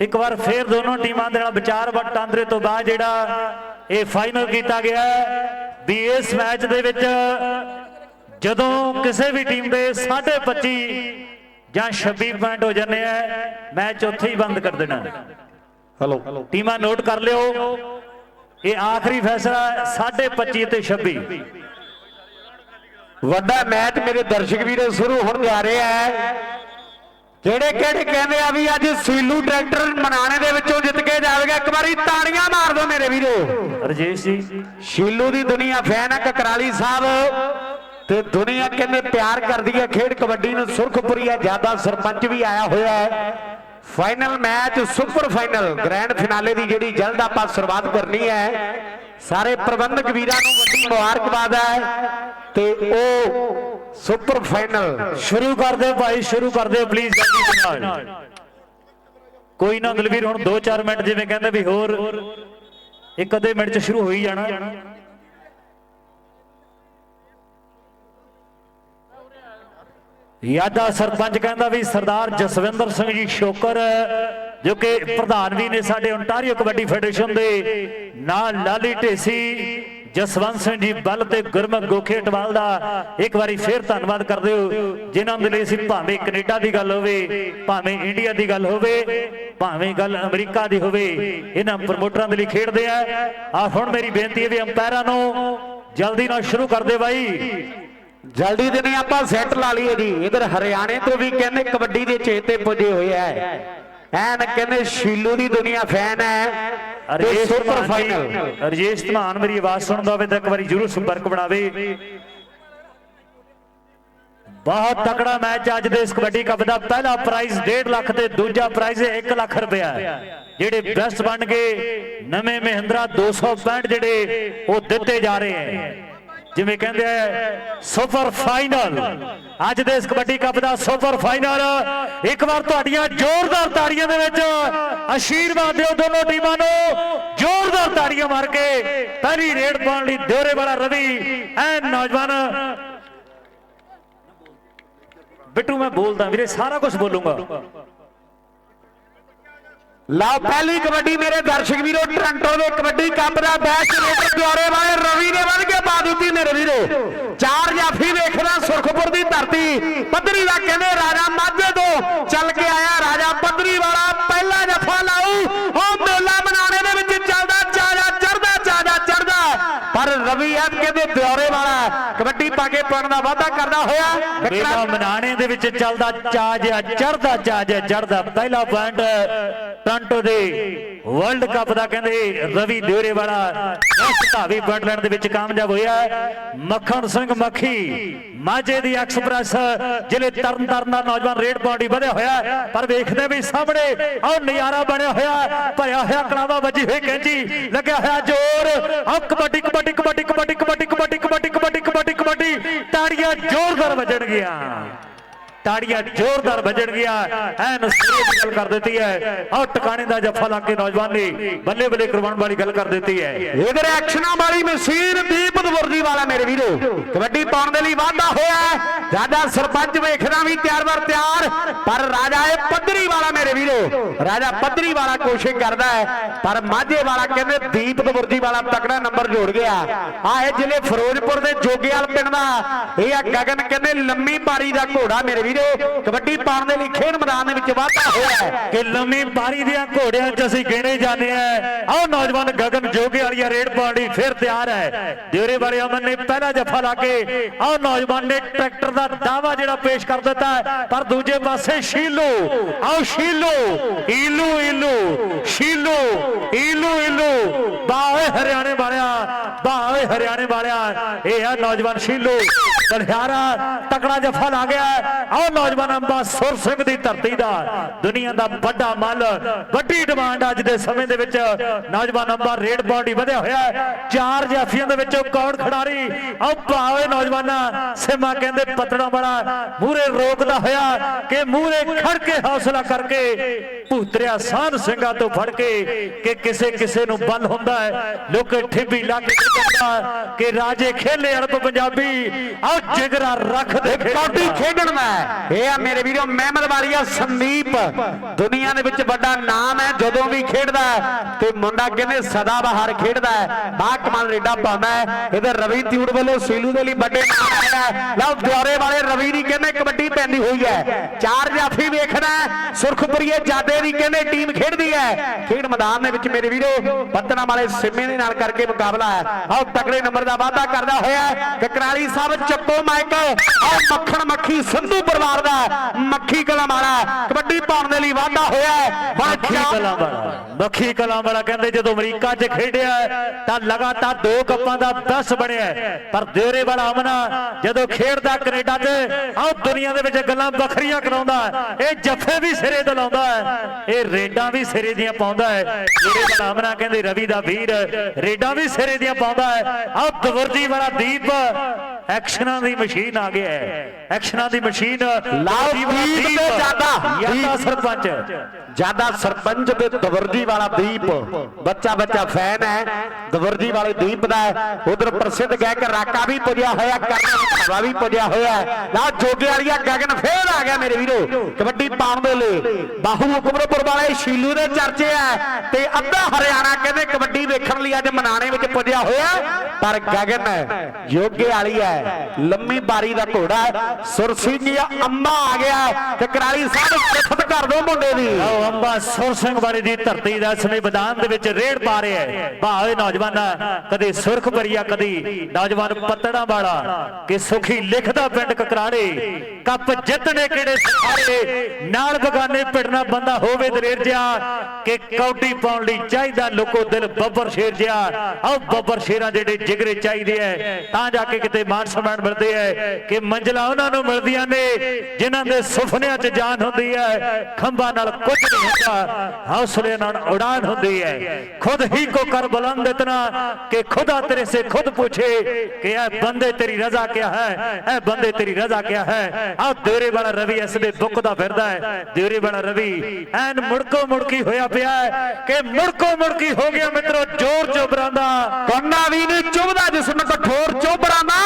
ਇੱਕ ਵਾਰ ਫੇਰ ਦੋਨੋਂ ਟੀਮਾਂ ਦੇ ਨਾਲ ਵਿਚਾਰ ਵਟਾਂਦਰੇ ਤੋਂ ਬਾਅਦ ਜਿਹੜਾ ਇਹ ਫਾਈਨਲ ਕੀਤਾ ਗਿਆ ਹੈ ਵੀ ਇਸ ਮੈਚ ਦੇ ਵਿੱਚ ਜਦੋਂ ਕਿਸੇ ਵੀ ਟੀਮ ਦੇ 25 ਜਾਂ 26 ਪੁਆਇੰਟ ਹੋ ਜਾਂਦੇ ਆ ਮੈਚ ਉੱਥੇ ਹੀ ਬੰਦ ਕਰ ਦੇਣਾ। ਹਲੋ ਟੀਮਾਂ ਨੋਟ ਕਰ ਲਿਓ ਇਹ ਆਖਰੀ ਫੈਸਲਾ 25 ਤੇ 26 ਵੱਡਾ ਮੈਚ ਮੇਰੇ ਦਰਸ਼ਕ ਵੀਰੋ ਸ਼ੁਰੂ ਹੋਣ ਜਾ ਰਿਹਾ ਹੈ ਜਿਹੜੇ ਕਿਹੜੇ ਕਹਿੰਦੇ ਆ ਵੀ ਅੱਜ ਸੀਲੂ ਟਰੈਕਟਰ ਮਨਾਣੇ ਦੇ ਵਿੱਚੋਂ ਜਿੱਤ ਕੇ ਜਾਵੇਗਾ ਇੱਕ ਵਾਰੀ ਤਾੜੀਆਂ ਮਾਰ ਦਿਓ ਮੇਰੇ ਵੀਰੋ। ਰਜੇਸ਼ ਜੀ। ਸ਼ੀਲੂ ਦੀ ਦੁਨੀਆ ਫੈਨ ਹੈ ਕਕਰਾਲੀ ਸਾਹਿਬ। ਤੇ ਦੁਨੀਆ ਕਹਿੰਦੇ ਪਿਆਰ ਕਰਦੀ ਹੈ ਖੇਡ ਕਬੱਡੀ ਨੂੰ ਸੁਰਖਪੁਰੀਆ ਜ਼ਿਆਦਾ ਸਰਪੰਚ ਵੀ ਆਇਆ ਹੋਇਆ ਹੈ। Final match super final grand finale ਦੀ ਜਿਹੜੀ ਜਲਦ ਆਪਾਂ ਸ਼ੁਰੂਆਤ ਕਰਨੀ ਹੈ। ਸਾਰੇ ਪ੍ਰਬੰਧਕ ਵੀਰਾਂ ਨੂੰ ਵੱਡੀ ਮੁਬਾਰਕਬਾਦ ਹੈ ਤੇ ਉਹ ਸੁਪਰ ਫਾਈਨਲ ਸ਼ੁਰੂ ਕਰ ਦਿਓ ਭਾਈ ਸ਼ੁਰੂ ਕਰ ਦਿਓ ਪਲੀਜ਼ ਜਲਦੀ ਨਾਲ ਕੋਈ ਨਾ ਦਲਵੀਰ ਹੁਣ 2-4 ਮਿੰਟ ਜਿਵੇਂ ਕਹਿੰਦੇ ਵੀ ਹੋਰ ਇੱਕ ਅੱਧੇ ਮਿੰਟ ਚ ਸ਼ੁਰੂ ਹੋ ਹੀ ਜਾਣਾ। ਯਾਦਾ ਸਰਪੰਚ ਕਹਿੰਦਾ ਵੀ ਸਰਦਾਰ ਜਸਵਿੰਦਰ ਸਿੰਘ ਜੀ ਸ਼ੋਕਰ। ਜੋ ਕਿ ਪ੍ਰਧਾਨ ਵੀ ਨੇ ਸਾਡੇ ਓਨਟਾਰੀਓ ਕਬੱਡੀ ਫੈਡਰੇਸ਼ਨ ਦੇ ਨਾਲ ਲਾਲੀ ਢੇਸੀ, ਜਸਵੰਤ ਸਿੰਘ ਜੀ ਬੱਲ ਤੇ ਗੁਰਮੁਖ ਗੋਖੇ ਟਵਾਲ ਦਾ ਇੱਕ ਵਾਰੀ ਫੇਰ ਧੰਨਵਾਦ ਕਰਦੇ ਹੋ, ਜਿਨ੍ਹਾਂ ਦੇ ਲਈ ਅਸੀਂ ਭਾਵੇਂ ਕੈਨੇਡਾ ਦੀ ਗੱਲ ਹੋਵੇ, ਭਾਵੇਂ ਇੰਡੀਆ ਦੀ ਗੱਲ ਹੋਵੇ, ਭਾਵੇਂ ਗੱਲ ਅਮਰੀਕਾ ਦੀ ਹੋਵੇ, ਇਹਨਾਂ ਪ੍ਰਮੋਟਰਾਂ ਦੇ ਲਈ ਖੇਡਦੇ ਆ। ਆ ਹੁਣ ਮੇਰੀ ਬੇਨਤੀ ਹੈ ਵੀ ਅੰਪਾਇਰਾਂ ਨੂੰ ਜਲਦੀ ਨਾਲ ਸ਼ੁਰੂ ਕਰ ਦੇ ਬਾਈ। ਜਲਦੀ ਦੇ ਨਹੀਂ ਆਪਾਂ ਸੈੱਟ ਲਾ ਲਈਏ ਜੀ। ਇਧਰ ਹਰਿਆਣੇ ਤੋਂ ਵੀ ਕਹਿੰਦੇ ਕਬੱਡੀ ਦੇ ਚੇਤੇ ਪੁੱਜੇ ਹੋਏ ਐ ਐਨ ਕਹਿੰਦੇ ਸ਼ੀਲੂ ਦੀ ਦੁਨੀਆ ਫੈਨ ਹੈ ਤੇ ਰਜੇਸ਼ ਸੁਪਰ ਧਮਾਨ ਫਾਈਨਲ। ਜੀ ਰਜੇਸ਼ ਧਮਾਨ ਮੇਰੀ ਆਵਾਜ਼ ਸੁਣਦਾ ਹੋਵੇ ਤਾਂ ਇੱਕ ਵਾਰੀ ਜਰੂਰ ਸੰਪਰਕ ਬਣਾਵੇ। ਬਹੁਤ ਤਕੜਾ ਮੈਚ ਅੱਜ ਦੇ ਇਸ ਕਬੱਡੀ ਕੱਪ ਦਾ। ਪਹਿਲਾ ਪ੍ਰਾਈਜ਼ 1.5 ਲੱਖ ਤੇ ਦੂਜਾ ਪ੍ਰਾਈਜ਼ 1 ਲੱਖ ਰੁਪਇਆ ਜਿਹੜੇ ਬੈਸਟ ਬਣ ਗਏ ਨਵੇਂ ਮਹਿੰਦਰਾ 265 ਜਿਹੜੇ ਉਹ ਦਿੱਤੇ ਜਾ ਰਹੇ ਹੈ। ਜਿਵੇਂ ਕਹਿੰਦੇ ਆ ਸੁਪਰ ਫਾਈਨਲ ਅੱਜ ਦੇ ਇਸ ਕਬੱਡੀ ਕੱਪ ਦਾ ਸੁਪਰ ਫਾਈਨਲ ਇੱਕ ਵਾਰ ਤੁਹਾਡੀਆਂ ਜ਼ੋਰਦਾਰ ਤਾੜੀਆਂ ਦੇ ਵਿੱਚ ਆਸ਼ੀਰਵਾਦ ਦਿਓ ਦੋਨੋਂ ਟੀਮਾਂ ਨੂੰ। ਜ਼ੋਰਦਾਰ ਤਾੜੀਆਂ ਮਾਰ ਕੇ ਪਹਿਲੀ ਰੇਡ ਪਾਉਣ ਲਈ ਦਿਓਰੇ ਵਾਲਾ ਰਵੀ ਐ ਨੌਜਵਾਨ। ਬਿੱਟੂ, ਮੈਂ ਬੋਲਦਾ, ਵੀਰੇ, ਸਾਰਾ ਕੁਝ ਬੋਲੂੰਗਾ। ਲਓ, ਪਹਿਲੀ ਕਬੱਡੀ ਮੇਰੇ ਦਰਸ਼ਕ ਵੀਰੋ, ਟ੍ਰਾਂਟੋ ਦੇ ਕਬੱਡੀ ਕੱਪ ਦਾ ਬੈਚ ਰੇਡਰ ਪਿਆਰੇ ਵਾਲੇ ਰਵੀ ਨੇ ਵੱਧ ਕੇ ਪਾ ਦਿੱਤੀ ਮੇਰੇ ਵੀਰੋ। ਚਾਰ ਜਾਫੀ ਵੇਖਦਾ ਸੁਰਖਪੁਰ ਦੀ ਧਰਤੀ। ਪੱਧਰੀ ਦਾ ਕਹਿੰਦੇ ਰਾਜਾ ਮਾਝੇ ਤੋਂ ਚੱਲ ਕੇ ਆਇਆ ਰਾਜਾ ਪੱਧਰੀ ਵਾਲਾ ਪਹਿਲਾ ਜਫਾ ਲਾਊ ਉਹ ਮੇਲਾ ਮਨਾਣੇ ਦੇ ਵਿੱਚ ਚੱਲਦਾ ਚਾਜਾ ਚੜਦਾ ਚਾਜਾ ਚੜਦਾ ਪਰ ਰਵੀ ਐ ਕਹਿੰਦੇ ਦਿਉਰੇ ਵਾਲਾ ਕਬੱਡੀ ਪਾ ਕੇ ਪਾਉਣ ਦਾ ਵਾਅਦਾ ਕਰਦਾ ਹੋਇਆ ਮੇਲਾ ਮਨਾਣੇ ਦੇ ਵਿੱਚ ਚੱਲਦਾ ਚਾਜ ਚੜਦਾ ਚਾਜ ਚੜਦਾ ਪਹਿਲਾ ਪੁਆਇੰਟ ਟ੍ਰਾਂਟੋ ਦੇ ਵਰਲਡ ਕੱਪ ਦਾ ਕਹਿੰਦੇ ਰਵੀ ਦਿਓਰੇ ਵਾਲਾ ਇਸ ਧਾਵੀ ਪੁਆਇੰਟ ਦੇ ਵਿੱਚ ਕਾਮਯਾਬ ਹੋਇਆ। ਮੱਖਣ ਸਿੰਘ ਮੱਖੀ ਮਾਝੇ ਦੀ ਐਕਸਪ੍ਰੈਸ ਜ਼ਿਲ੍ਹੇ ਤਰਨਤਾਰਨ ਦਾ ਨੌਜਵਾਨ ਰੇਡ ਪਾਰਟੀ ਵਧਿਆ ਹੋਇਆ। ਪਰ ਵੇਖਦੇ ਵੀ ਸਾਹਮਣੇ ਉਹ ਨਜ਼ਾਰਾ ਬਣਿਆ ਹੋਇਆ। ਭਰਿਆ ਹੋਇਆ ਕਲਾਵਾ ਵੱਜੀ ਹੋਈ ਕੈਂਚੀ ਲੱਗਿਆ ਹੋਇਆ ਜ਼ੋਰ ਆਹ ਕਬੱਡੀ ਕਬੱਡੀ ਕਬੱਡੀ ਕਬੱਡੀ ਕਬੱਡੀ ਕਬੱਡੀ ਕਬੱਡੀ ਕਬੱਡੀ ਕਬੱਡੀ ਕਬੱਡੀ ਤਾੜੀਆਂ ਜ਼ੋਰਦਾਰ ਵੱਜਣਗੀਆਂ। ਤਾੜੀਆਂ ਜ਼ੋਰਦਾਰ ਵੱਜਣਗੀਆਂ ਐਨ ਸਿਰੇ ਦੀ ਗੱਲ ਕਰ ਦਿੱਤੀ ਹੈ। ਆਹ ਟਿਕਾਣੇ ਦਾ ਜੱਫਾ ਲਾ ਕੇ ਨੌਜਵਾਨ ਨੇ ਬੱਲੇ ਬੱਲੇ ਕਰਵਾਉਣ ਵਾਲੀ ਗੱਲ ਕਰ ਦਿੱਤੀ ਹੈ। ਇਧਰ ਐਕਸ਼ਨਾਂ ਵਾਲੀ ਮਸ਼ੀਨ ਦੀਪ ਦਵਰਦੀ ਵਾਲਾ ਮੇਰੇ ਵੀਰੋ। ਕਬੱਡੀ ਪਾਉਣ ਦੇ ਲਈ ਵਾਧਾ ਹੋਇਆ ਰਾਜਾ ਸਰਪੰਚ ਵੇਖਦਾ ਵੀ ਤਿਆਰ ਬਰ ਤਿਆਰ, ਪਰ ਰਾਜਾ ਇਹ ਪੱਧਰੀ ਵਾਲਾ ਮੇਰੇ ਵੀਰੋ। ਰਾਜਾ ਪੱਧਰੀ ਵਾਲਾ ਕੋਸ਼ਿਸ਼ ਕਰਦਾ ਹੈ, ਪਰ ਮਾਝੇ ਵਾਲਾ ਕਹਿੰਦੇ ਦੀਪ ਦਵਰਦੀ ਵਾਲਾ ਤਕੜਾ ਨੰਬਰ ਜੋੜ ਗਿਆ। ਆ ਇਹ ਜ਼ਿਲ੍ਹੇ ਫਿਰੋਜ਼ਪੁਰ ਦੇ ਜੋਗੇਵਾਲ ਪਿੰਡ ਦਾ, ਇਹ ਆ ਗਗਨ ਕਹਿੰਦੇ ਲੰਮੀ ਪਾਰੀ ਦਾ ਘੋੜਾ ਮੇਰੇ ਵੀਰੋ। ਕਬੱਡੀ ਪਾਉਣ ਦੇ ਲਈ ਖੇਡ ਮੈਦਾਨ ਦੇ ਵਿੱਚ ਵਾਧਾ ਹੋਇਆ ਹੈ ਕਿ ਲੰਮੀ ਬਾਰੀ ਦੀਆਂ ਘੋੜਿਆਂ 'ਚ ਅਸੀਂ ਗਿਣੇ ਜਾਂਦੇ ਆ ਆਹ ਨੌਜਵਾਨ ਗਗਨ ਜੋਗੇ ਵਾਲੀਆ ਰੇਡ ਪਾਉਣ ਫਿਰ ਤਿਆਰ ਹੈ। ਦਿਉਰੇ ਵਾਲੇ ਅਮਨ ਨੇ ਪਹਿਲਾ ਜੱਫਾ ਲਾ ਕੇ ਆਹ ਨੌਜਵਾਨ ਨੇ ਟਰੈਕਟਰ ਦਾ ਦਾਵਾ ਜਿਹੜਾ ਪੇਸ਼ ਕਰ ਦਿੱਤਾ ਪਰ ਦੂਜੇ ਪਾਸੇ ਸ਼ੀਲੂ ਆਹ ਸ਼ੀਲੂ, ਈਲੂ ਈਲੂ, ਸ਼ੀਲੋ, ਈਲੂ ਈਲੂ ਬਾਹੇ ਹਰਿਆਣੇ ਵਾਲਿਆ ਬਾਹੇ ਹਰਿਆਣੇ ਵਾਲਿਆ, ਇਹ ਆ ਨੌਜਵਾਨ ਸ਼ੀਲੋ। ਦਲਹਾਰਾ ਤਕੜਾ ਜੱਫਾ ਲਾ ਗਿਆ ਆਓ ਆਹ ਨੌਜਵਾਨ ਅੰਬਾ ਸੁਰ ਸਿੰਘ ਦੀ ਧਰਤੀ ਦਾ ਦੁਨੀਆ ਦਾ ਵੱਡਾ ਮੱਲ ਵੱਡੀ ਡਿਮਾਂਡ ਅੱਜ ਦੇ ਸਮੇਂ ਦੇ ਵਿੱਚ ਨੌਜਵਾਨ ਅੰਬਾ ਰੇਡ ਬਾਡੀ ਵਧਿਆ ਹੋਇਆ ਹੈ। ਚਾਰ ਜਾਫੀਆਂ ਦੇ ਵਿੱਚੋਂ ਕੌਣ ਖਿਡਾਰੀ ਆਹ ਭਾਵੇਂ ਨੌਜਵਾਨਾਂ ਸਿਮਾ ਕਹਿੰਦੇ ਪਤੜਾ ਵਾਲਾ ਮੂਰੇ ਰੋਕਦਾ ਹੋਇਆ ਕਿ ਮੂਰੇ ਖੜ ਕੇ ਹੌਸਲਾ ਕਰਕੇ ਭੂਤਰਿਆ ਸਾਧ ਸਿੰਘਾਂ ਤੋਂ ਫੜ ਕੇ ਕਿ ਕਿਸੇ ਕਿਸੇ ਨੂੰ ਬਲ ਹੁੰਦਾ ਹੈ ਲੋਕੇ ਠਿੱਬੀ ਲਾ ਕੇ ਕਹਿੰਦਾ ਕਿ ਰਾਜੇ ਖੇਲੇ ਅਰਬ ਪੰਜਾਬੀ ਆਓ ਜਿਗਰਾ ਰੱਖਦੇ ਕੌਡੀ ਖੇਡਣ ਦਾ ਹੈ। ਇਹ ਆ ਮੇਰੇ ਵੀਰੋ ਮਹਿਮਦ ਵਾਲੀਆ ਸੰਦੀਪ। ਦੁਨੀਆ ਦੇ ਵਿੱਚ ਵੱਡਾ ਨਾਮ ਹੈ, ਜਦੋਂ ਵੀ ਖੇਡਦਾ ਤੇ ਮੁੰਡਾ ਕਹਿੰਦੇ ਸਦਾ ਬਹਾਰ ਖੇਡਦਾ ਬਾ ਕਮਾਲ ਰੇਡਾ ਪਾਉਂਦਾ ਇਹਦੇ ਰਵੀ ਤਿਊੜ ਵੱਲੋਂ ਸੀਲੂ ਦੇ ਲਈ ਵੱਡੇ ਨਾਮ ਆਇਆ ਲਓ ਦਿਉਰੇ ਵਾਲੇ ਰਵੀ ਦੀ ਕਹਿੰਦੇ ਕਬੱਡੀ ਪੈਂਦੀ ਹੋਈ ਹੈ। ਚਾਰ ਜਾਫੀ ਵੇਖਣਾ ਸੁਰਖਪੁਰੀਏ ਜਾਦੇ ਦੀ ਕਹਿੰਦੇ ਟੀਮ ਖੇਡਦੀ ਹੈ। ਖੇਡ ਮੈਦਾਨ ਦੇ ਵਿੱਚ ਮੇਰੇ ਵੀਰੋ ਪੱਤਣਾ ਵਾਲੇ ਸਿੰਮੇ ਦੇ ਨਾਲ ਕਰਕੇ ਮੁਕਾਬਲਾ ਹੈ। ਆਓ ਤਕੜੇ ਨੰਬਰ ਦਾ ਵਾਅਦਾ ਕਰਦਾ ਹੋਇਆ ਕਕਰਾਲੀ ਸਾਹਿਬ ਚੱਕੋ ਮਾਈਕ। ਆਓ ਮੱਖਣ ਮੱਖੀ ਸੰਧੂ ਪਰਿਵਾਰ ਦਾ ਮੱਖੀ ਕਲਮ ਵਾਲਾ ਕਬੱਡੀ ਪਾਉਣ ਦੇ ਲਈ ਵਾਅਦਾ ਹੋਇਆ ਹੈ। ਮੱਖੀ ਕਲਾਂ ਵਾਲਾ। ਮੱਖੀ ਕਲਾਂ ਵਾਲਾ ਕਹਿੰਦੇ ਜਦੋਂ ਅਮਰੀਕਾ 'ਚ ਖੇਡਿਆ ਤਾਂ ਲਗਾਤਾਰ ਦੋ ਕੱਪਾਂ ਦਾ 10 ਬਣਿਆ। ਪਰ ਦਿਉਰੇ ਵਾਲਾ ਅਮਨਾ ਜਦੋਂ ਖੇਡਦਾ ਕੈਨੇਡਾ 'ਚ ਆਹ ਦੁਨੀਆ ਦੇ ਵਿੱਚ ਗੱਲਾਂ ਵੱਖਰੀਆਂ ਕਰਾਉਂਦਾ। ਇਹ ਜੱਫੇ ਵੀ ਸਿਰੇ ਤੋਂ ਲਾਉਂਦਾ ਹੈ। ਇਹ ਰੇਡਾਂ ਵੀ ਸਿਰੇ ਦੀਆਂ ਪਾਉਂਦਾ ਹੈ। ਦਿਉਰੇ ਵਾਲਾ ਅਮਨਾ ਕਹਿੰਦੇ ਰਵੀ ਦਾ ਵੀਰ ਰੇਡਾਂ ਵੀ ਸਿਰੇ ਦੀਆਂ ਪਾਉਂਦਾ ਹੈ। ਆਹ ਦਵਰਜੀ ਵਾਲਾ ਦੀਪ ਐਕਸ਼ਨਾਂ ਦੀ ਮਸ਼ੀਨ ਆ ਗਿਆ ਹੈ। ਐਕਸ਼ਨਾਂ ਦੀ ਮਸ਼ੀਨ ਲਾਓ ਦਵਰਜੀ ਵਾਲਾ ਦੀਪ ਤੇ ਜਾਦਾ। ਯਾਦਾ ਸਰਪੰਚ। ਜ਼ਿਆਦਾ ਸਰਪੰਚ ਤੇ ਦਵਰਜੀ ਵਾਲਾ ਦੀਪ। ਬੱਚਾ ਬੱਚਾ ਫੈਨ ਹੈ। ਦਵਰਜੀ ਵਾਲੇ ਦੀਪ ਦਾ ਉਧਰ ਪ੍ਰਸਿੱਧ ਗਾਇਕ ਰਾਕਾ ਵੀ ਪੁੱਜਿਆ ਹੋਇਆ ਕਰਨ ਹਵਾ ਵੀ ਪੁੱਜਿਆ ਹੋਇਆ ਨਾ ਜੋਗੇ ਵਾਲੀਆ ਗਗਨ ਫੇਰ ਆ ਗਿਆ ਮੇਰੇ ਵੀਰੋ। ਕਬੱਡੀ ਪਾਉਣ ਦੇ ਲਈ। ਬਾਹੂ ਹੁਕਮਰਪੁਰ ਵਾਲੇ ਸ਼ੀਲੂ ਦੇ ਚਰਚੇ ਆ ਤੇ ਅੱਧਾ ਹਰਿਆਣਾ ਕਹਿੰਦੇ ਕਬੱਡੀ ਵੇਖਣ ਲਈ ਅੱਜ ਮਨਾਣੇ ਵਿੱਚ ਪੁੱਜਿਆ ਹੋਇਆ ਪਰ ਗਗਨ ਜੋਗੇ ਵਾਲੀ ਹੈ। ਲੰਮੀ ਬਾਰੀ ਦਾ ਘੋੜਾ ਸੁਰਸੀ ਸੁਰ ਅੰਮਾ ਆ ਗਿਆ ਤੇ ਕਰਾਲੀ ਸਾਹਿਬ ਸਿਫਤ ਕਰ ਦੋ ਮੁੰਡੇ ਦੀ। ਆਓ ਅੰਬਾ, ਸੁਰ ਸਿੰਘ ਵਾਲੀ ਦੀ ਧਰਤੀ ਦਾ ਸਮੇਂ ਮੈਦਾਨ ਦੇ ਵਿੱਚ ਰੇਡ ਪਾ ਰਿਹਾ ਹੈ। ਭਾਵੇਂ ਨੌਜਵਾਨ, ਕਦੇ ਸੁਰਖ ਭਰੀਆ ਕਦੀ ਨੌਜਵਾਨ ਪੱਤੜਾ ਵਾਲਾ, ਕਿ ਸੁਖੀ ਲਿਖਦਾ ਪਿੰਡ ਕਕਰਾੜੇ। ਕੱਪ ਜਿੱਤਣੇ ਕਿਹੜੇ ਸਾਰੇ ਨਾਲ ਬਗਾਨੇ ਪਿੰਡਣਾ ਬੰਦਾ ਹੋਵੇ ਦਲੇਰ ਜਿਆ ਕਿ ਕੌਡੀ ਪਾਉਣ ਲਈ ਚਾਹੀਦਾ ਲੋਕੋ ਦਿਲ ਬੱਬਰ ਸ਼ੇਰ ਜਿਆ ਆਓ ਬੱਬਰ ਸ਼ੇਰਾਂ ਜਿਹੜੇ ਜਿਗਰੇ ਚਾਹੀਦੇ ਐ ਤਾਂ ਜਾ ਕੇ ਕਿਤੇ ਮਾਨ ਸਨਮਾਨ ਮਿਲਦੇ ਹੈ ਕਿ ਮੰਜ਼ਲਾ ਉਹਨਾਂ ਨੂੰ ਮਿਲਦੀਆਂ ਨੇ, ਜਿਨ੍ਹਾਂ ਦੇ ਸੁਪਨਿਆਂ 'ਚ ਜਾਨ ਹੁੰਦੀ ਹੈ, ਖੰਭਾਂ ਨਾਲ ਕੁਝ ਨਹੀਂ ਹੁੰਦਾ, ਹੌਸਲੇ ਨਾਲ ਉਡਾਨ ਹੁੰਦੀ ਹੈ। ਖੁਦ ਹੀ ਕੋ ਕਰ ਬੁਲੰਦ ਇਤਨਾ ਕਿ ਖੁਦਾ ਤੇਰੇ ਸੇ ਖੁਦ ਪੁੱਛੇ ਕਿ ਇਹ ਬੰਦੇ ਤੇਰੀ ਰਜ਼ਾ ਕਿਆ ਹੈ, ਇਹ ਬੰਦੇ ਤੇਰੀ ਰਜ਼ਾ ਕਿਆ ਹੈ? ਆ ਦੇਰੇ ਵਾਲਾ ਰਵੀ ਇਸ ਦੇ ਬੁੱਕ ਦਾ ਫਿਰਦਾ ਹੈ। ਦੇਰੇ ਵਾਲਾ ਰਵੀ, ਐਨ ਮੁੜਕੋ ਮੁੜਕੀ ਹੋਇਆ ਪਿਆ ਹੈ ਕਿ ਮੁੜਕੋ ਮੁੜਕੀ ਹੋ ਗਿਆ ਮਿੱਤਰੋ ਜ਼ੋਰ ਚੋਬਰਾਂ ਦਾ ਕੰਨਾ ਵੀ ਨਹੀਂ ਚੁਭਦਾ ਜਿਸਮ ਕਠੋਰ ਚੋਬਰਾਂ ਦਾ